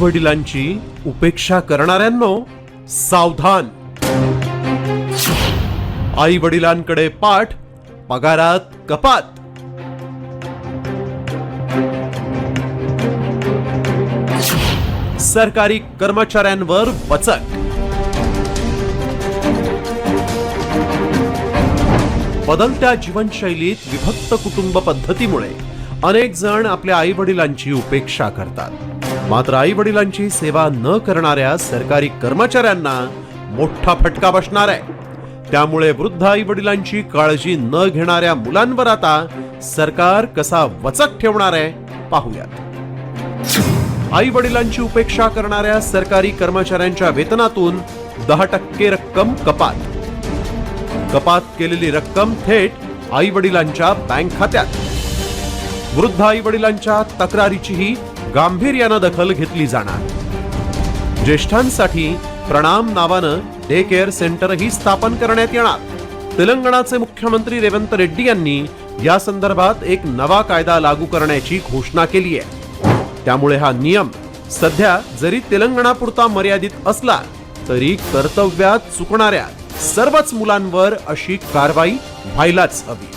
वडिलांची उपेक्षा करणाऱ्यांनो सावधान. आई वडिलांकडे पाठ पगारात कपात. सरकारी कर्मचाऱ्यांवर बचक बदलत्या जीवनशैलीत विभक्त कुटुंब पद्धतीमुळे अनेक जण आपल्या आई वडिलांची उपेक्षा करतात. मात्र आई वडिलांची सेवा न करणाऱ्या सरकारी कर्मचाऱ्यांना मोठा फटका बसणार आहे. त्यामुळे वृद्ध आई वडिलांची काळजी न घेणाऱ्या मुलांवर आता सरकार कसा वचक ठेवणार आहे पाहूयात. आई वडिलांची उपेक्षा करणाऱ्या सरकारी कर्मचाऱ्यांच्या वेतनातून दहा टक्के रक्कम कपात. कपात केलेली रक्कम थेट आई वडिलांच्या बँक खात्यात. वृद्ध आई वडिलांच्या तक्रारीचीही गांभीर्यानं दखल घेतली जाणार. ज्येष्ठांसाठी प्रणाम नावानं डे केअर सेंटरही स्थापन करण्यात येणार. तेलंगणाचे मुख्यमंत्री रेवंत रेड्डी यांनी या संदर्भात एक नवा कायदा लागू करण्याची घोषणा केली आहे. त्यामुळे हा नियम सध्या जरी तेलंगणापुरता मर्यादित असला तरी कर्तव्यात चुकणाऱ्या सर्वच मुलांवर अशी कारवाई व्हायलाच हवी.